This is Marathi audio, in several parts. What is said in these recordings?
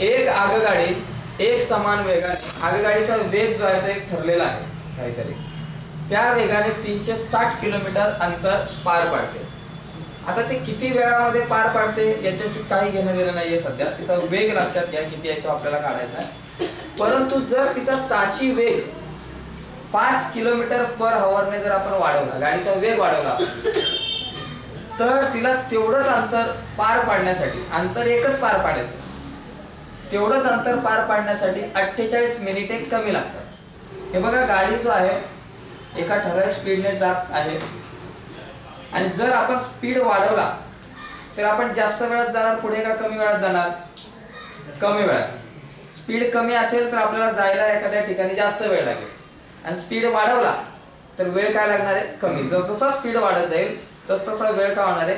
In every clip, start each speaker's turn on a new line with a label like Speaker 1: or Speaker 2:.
Speaker 1: एक आगगाडी एक समान वेगाने आगगाडीचा वेग जो आहे तो एक ठरलेला आहे काहीतरी. त्या वेगाने तीनशे साठ किलोमीटर अंतर पार पाडते. आता ते किती वेळामध्ये पार पाडते याच्याशी काही घेणं देणं नाहीये सध्या. तिचा वेग लक्षात घ्या किती आहे तो आपल्याला काढायचा आहे. परंतु जर तिचा ताशी वेग पाच किलोमीटर पर हवरने जर आपण वाढवला गाडीचा वेग वाढवला तर तिला तेवढंच अंतर पार पाडण्यासाठी अंतर एकच पार पाडायचं. तेवढंच अंतर पार पाडण्यासाठी अठ्ठेचाळीस मिनिटे कमी लागतात. हे बघा गाडी जो आहे एका ठराविक स्पीडने जात आहे. आणि जर आपण स्पीड वाढवला तर आपण जास्त वेळात जाणार पुढे का कमी वेळात जाणार? कमी वेळात. स्पीड कमी असेल तर आपल्याला जायला एखाद्या ठिकाणी जास्त वेळ लागेल. आणि स्पीड वाढवला तर वेळ काय लागणार आहे? कमी. जर जसा स्पीड वाढत जाईल तस तसा वेळ काय होणार आहे?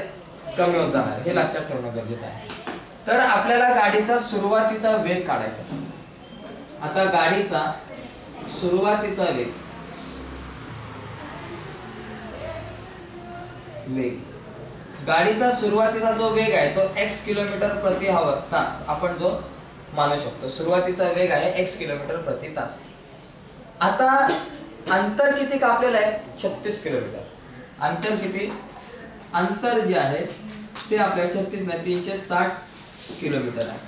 Speaker 1: कमी होत जाणार हे लक्षात ठेवणं गरजेचं आहे. तर आपल्याला गाडीचा सुरुवातीचा वेग काढायचा आता गाडीचा सुरुवातीचा वेग. वेग. गाडीचा सुरुवातीचा जो वेग आहे तो एक्स किलोमीटर प्रति हवर तास आपण जो मानू शकतो. सुरुवातीचा वेग आहे एक्स किलोमीटर प्रति तास. आता अंतर किती कापलेलं आहे? छत्तीस किलोमीटर. अंतर किती? अंतर जे आहे ते आपल्या छत्तीस नाही तीनशे साठ किलोमीटर आहे.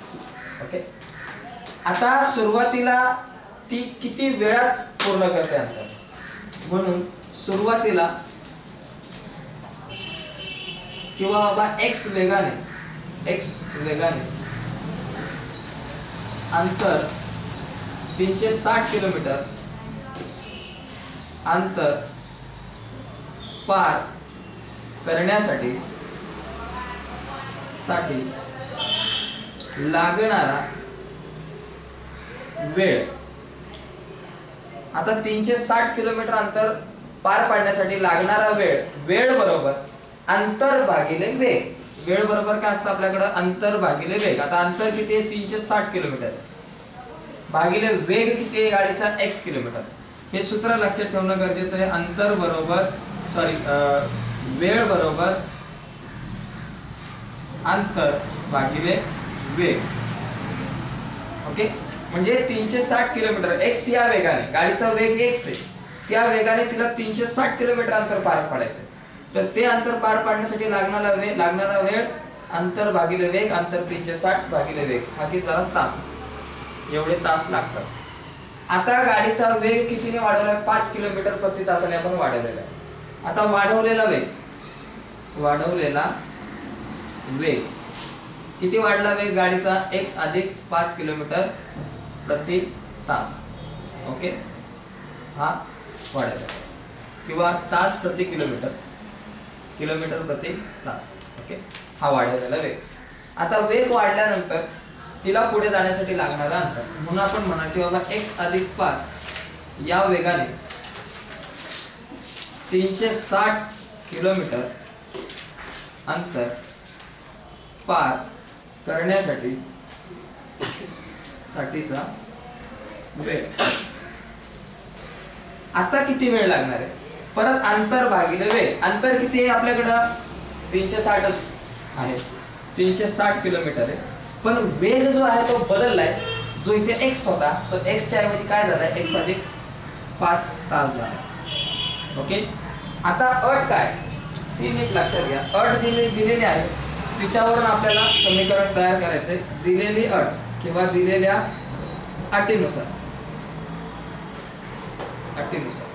Speaker 1: ओके आता सुरुवातीला ती किती वेळात पूर्ण करते अंतर? म्हणून सुरुवातीला किंवा बाबा एक्स वेगाने एक्स वेगाने अंतर तीनशे साठ किलोमीटर अंतर पार करण्यासाठी साठी लागणारा वेळ. आता तीनशे साठ किलोमीटर अंतर पार पाडण्यासाठी लागणारा वेळ वेळ बरोबर अंतर भागिले वेग. वेळ बरोबर काय असतं आपल्याकडं? अंतर भागिले वेग. आता अंतर किती आहे? तीनशे साठ किलोमीटर. भागिले वेग किती आहे गाडीचा? X kilometre. हे सूत्र लक्षात ठेवणं गरजेचं आहे. अंतर बरोबर सॉरी वेळ बरोबर अंतर भागिले वेग. ओके म्हणजे तीनशे साठ किलोमीटर. एक्स या वेगाने. गाडीचा वेग एक्स आहे. त्या वेगाने तिला तीनशे साठ किलोमीटर अंतर पार पाडायचं आहे. तर ते अंतर पार पाडण्यासाठी लागणारा वेग लागणारा वेळ अंतर भागिले वेग अंतर तीनशे साठ भागिले वेग. हा जरा तास. एवढे तास लागतात. आता गाडीचा वेग कितीने वाढवला? आहे पाच किलोमीटर प्रति तासाने आपण वाढवलेला आहे. आता वाढवलेला वेग. वाढवलेला वेग. किती वाढला वेग गाडीचा? एक्स अधिक पाच किलोमीटर प्रति तास. ओके हा वाढायला किंवा तास प्रति किलोमीटर. किलोमीटर प्रति तास. ओके हा वाढवलेला वेग आता वेग वाढल्यानंतर तिला पुढे जाण्यासाठी लागणारा अंतर. म्हणून आपण म्हणा की बाबा एक्स अधिक पाच या वेगाने तीनशे साठ किलोमीटर अंतर पार करण्यासाठी साठीचा वेळ. आता किती वेळ लागणार आहे? परत अंतर भागिले वेळ. अंतर किती आहे आपल्याकडं? तीनशे साठच आहे. तीनशे साठ किलोमीटर आहे. पण वेग जो आहे तो बदललाय. जो इथे एक्स होता तो एक्सच्या ऐवजी काय झालाय? एक्स अधिक पाच तास झाला. ओके आता अट काय? ती नीट लक्षात घ्या. अट दिली दिलेली आहे. तिच्यावरून आपल्याला समीकरण तयार करायचंय. दिलेली अट किंवा दिलेल्या अटीनुसार. अटीनुसार.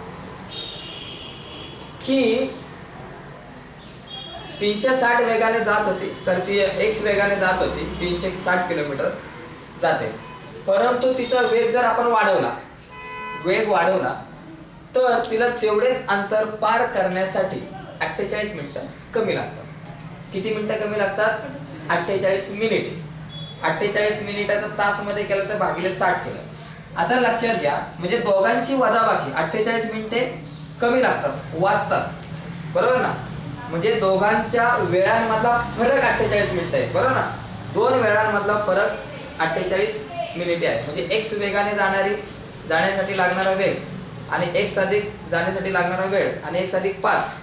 Speaker 1: की तीनशे साठ वेगाने जात होती. तर ती एक्स वेगाने जात होती. तीनशे साठ किलोमीटर जाते. परंतु तिचा वेग जर आपण वाढवला वेग वाढवला तर तिला तेवढेच अंतर पार करण्यासाठी अठ्ठेचाळीस मिनिटं कमी लागतात. किती मिनिटं कमी लागतात? अठ्ठेचाळीस मिनिटे. अठ्ठेचाळीस मिनिटाचं तासमध्ये केलं तर भागिले साठ केलं. आता लक्षात घ्या म्हणजे दोघांची वजाबाकी अठ्ठेचाळीस मिनिटे कमी लागतात वाचतात. बरोबर ना? म्हणजे दोघांच्या वेळांमधला फरक अठ्ठेचाळीस मिनिट आहे. बरोबर ना? दोन वेळांमधला फरक अठ्ठेचाळीस मिनिटे आहे म्हणजे एक्स वेगाने जाणारी जाण्यासाठी लागणारा वेग आणि एक्स अधिक जाण्यासाठी लागणारा वेळ आणि एक्स अधिक पाच.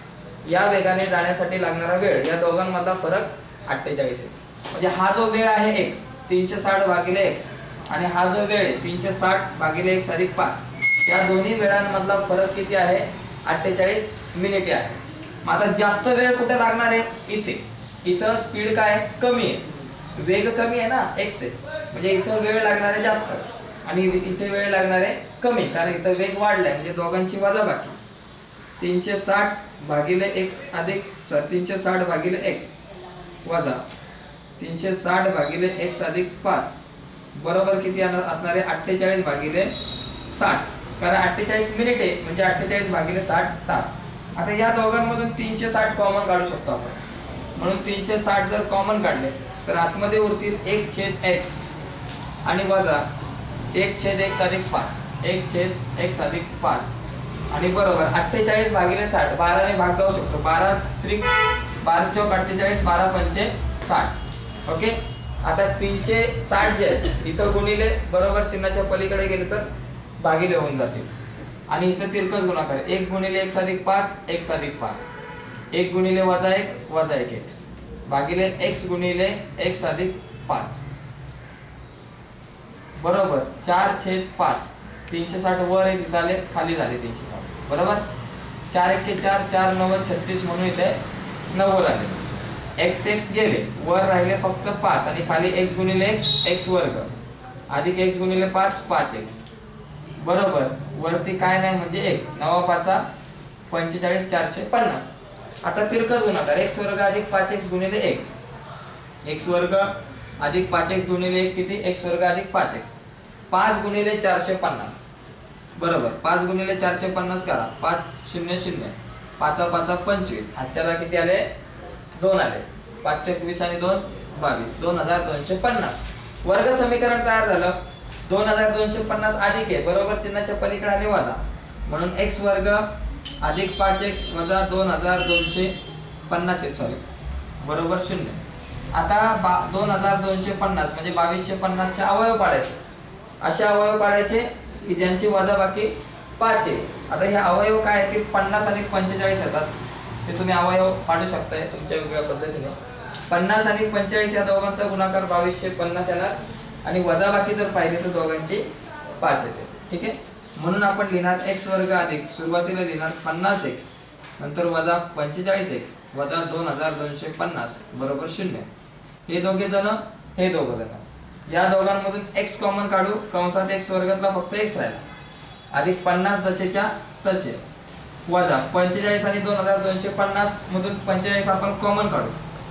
Speaker 1: या वेगाने जाण्यासाठी लागणारा वेळ या दोघांमधला फरक अठ्ठेचाळीस आहे. म्हणजे हा जो वेळ आहे एक तीनशे साठ भागिले एक्स आणि हा जो वेळ आहे तीनशे साठ भागिले एक्स अधिक पाच या दोन्ही वेळांमधला फरक किती आहे? अठ्ठेचाळीस मिनिटे आहे. मग आता जास्त वेळ कुठे लागणार आहे? इथे. इथं स्पीड काय? कमी आहे. वेग कमी आहे ना? एक्स आहे. म्हणजे इथं वेळ लागणार आहे जास्त. आणि इथे वेळ लागणार आहे कमी कारण इथं वेग वाढलाय. म्हणजे दोघांची वजाबाकी. तीनशे साठ भागिले एक्स अधिक सॉरी तीनशे साठ भागिले एक्स वजा तीनशे साठ भागिले एक्स अधिक पाच. बरोबर किती असणारे? अठ्ठेचाळीस भागिले साठ. कारण अठ्ठेचाळीस मिनिटे म्हणजे अठ्ठेचाळीस भागिले साठ तास. आता या दोघांमधून तीनशे साठ कॉमन काढू शकतो आपण. म्हणून तीनशे साठ जर कॉमन काढले तर आतमध्ये उरतील एक छेद एक्स आणि वजा एक छेद एक्स अधिक पाच. एक छेद एक्स अधिक पाच. आणि बरोबर अठ्ठेचाळीस भागिले साठ बाराने भाग जाऊ शकतो. बारा त्रिक बारा चौक अठ्ठेचाळीस बारा पंचे साठ. ओके? आता तीनशे साठ जे आहेत इथं गुणिले बरोबर चिन्हाच्या पलीकडे गेले तर भागिले होऊन जातील. आणि इथं तिरकस गुणाकार एक गुणिले एक अधिक पाच एक अधिक पाच. एक गुणिले वजा एक वजा एक एक्स. भागिले एक्स गुणिले एक अधिक पाच. बरोबर चार छेद पाच. तीनशे साठ वर एक झाले खाली झाले तीनशे साठ. बरोबर? चार एक्के चार चार नव्वद छत्तीस म्हणून इथे नव्वद आले. एक्स एक्स गेले. वर राहिले फक्त पाच आणि खाली एक्स गुणिले एक्स एक्स वर्ग. अधिक एक्स गुणिले पाच पाच एक्स बरोबर? वरती काय नाही म्हणजे एक. नवा पाचा पंचेचाळीस चारशे पन्नास. आता तिरकस गुणाकार एक्स वर्ग अधिक पाच एक्स गुणिले एक. एक्स वर्ग अधिक पाच एक गुणिले एक किती? एक्स वर्ग अधिक पाच एक्स पाच गुणिले चारशे पन्नास. बरोबर. पाच गुणिले चारशे पन्नास करा पाच शून्य शून्य. पाचा पाचा पंचवीस. आजच्याला किती आले? दोन आले. पाच एकवीस आणि दोन बावीस. दोन हजार दोनशे पन्नास. वर्ग समीकरण तयार झालं. दोन हजार दोनशे पन्नास अधिक आहे. बरोबर चिन्हाच्या पलीकडे आले वजा. म्हणून एक्स वर्ग अधिक पाच एक्स वजा दोन हजार दोनशे पन्नास आहे. सॉरी बरोबर शून्य. आता बा दोन हजार दोनशे पन्नास म्हणजे बावीसशे पन्नासचे अवयव पाडायचे. असे अवयव पाडायचे की ज्यांची वजाबाकी पाच आहे. आता हे अवयव काय आहे की पन्नास आणि पंचेचाळीस येतात. ते तुम्ही अवयव पाडू शकताय तुमच्या वेगवेगळ्या पद्धतीने. पन्नास आणि पंचेचाळीस या दोघांचा गुणाकार बावीसशे पन्नास येणार. आणि वजाबाकी जर पाहिली तर दोघांची पाच येते. ठीक आहे? म्हणून आपण लिहिणार एक्स वर्ग अधिक सुरुवातीला लिहिणार पन्नास एक्स नंतर वजा पंचेचाळीस एक्स वजा दोन हजार दोनशे पन्नास. बरोबर शून्य. हे दोघे जण हे दोघं जण. या दोघांमधून एक्स कॉमन काढू कंसात एक्स वर्गातला फक्त एक्स राहिला. अधिक पन्नास दशेच्या तसे. वजा पंचेचाळीस आणि दोन हजार दोनशे पन्नास मधून पंचेचाळीस आपण कॉमन काढू.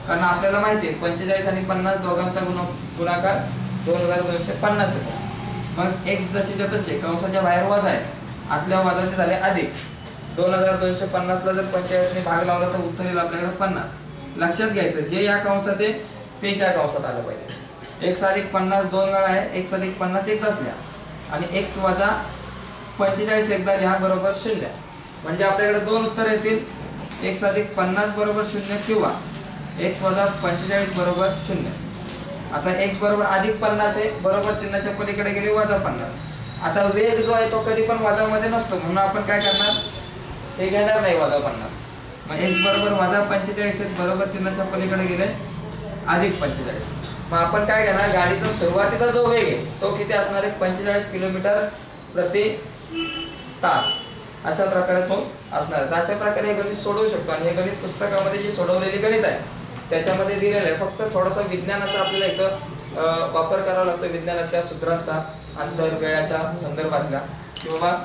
Speaker 1: कारण आपल्याला माहिती आहे पंचेचाळीस आणि पन्नास दोघांचा गुण गुणाकार दोन हजार दोनशे पन्नास येतो मग एक्स जसेच्या तसे कंसाच्या बाहेर वजा आहे. आतल्या वजाचे झाले अधिक. दोन हजार दोनशे पन्नासला जर पंचेचाळीसने भाग लावला तर उत्तर येईल आपल्याकडे पन्नास. लक्षात घ्यायचं जे या कंसात आहे तेच या कंसात आलं पाहिजे. एक्स अधिक पन्नास दोन वेळा आहे एक्स अधिक पन्नास एकदाच लिहा आणि एक्स वजा पंचेचाळीस एकदा लिहा बरोबर शून्य. म्हणजे आपल्याकडे दोन उत्तर येतील. एक्स अधिक पन्नास बरोबर शून्य किंवा एक्स वजा पंचेचाळीस बरोबर शून्य. आता एक्स बरोबर अधिक पन्नास आहे बरोबर चिन्हाच्या पलीकडे गेले वजा पन्नास. आता वेग जो आहे तो कधी पण वजामध्ये नसतो म्हणून आपण काय करणार? हे घेणार नाही वजा पन्नास. मग एक्स बरोबर वजा पंचेचाळीस आहे बरोबर चिन्हाच्या पलीकडे गेले अधिक पंचेचाळीस. मग आपण काय करणार? गाडीचा सुरुवातीचा जो वेग आहे तो किती असणार आहे? पंचेचाळीस किलोमीटर प्रति तास. अशा प्रकारे तो असणार आहे. तर अशा प्रकारे हे गणित सोडवू शकतो. आणि हे गणित पुस्तकामध्ये जी सोडवलेली गणित आहे त्याच्यामध्ये दिलेलं आहे. फक्त थोडासा विज्ञानाचा आपल्याला इथं वापर करावा लागतो. विज्ञानाच्या सूत्रांचा अंतर वेळाच्या संदर्भातला किंवा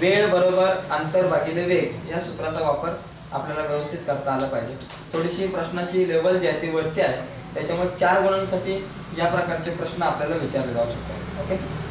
Speaker 1: वेळ बरोबर अंतर भागिले वेग या सूत्राचा वापर आपल्याला व्यवस्थित करता आला पाहिजे. थोडीशी प्रश्नाची लेवल जी आहे ती वरची आहे. त्याच्यामुळे चार गुणांसाठी या प्रकारचे प्रश्न आपल्याला विचारले जाऊ शकतात. ओके?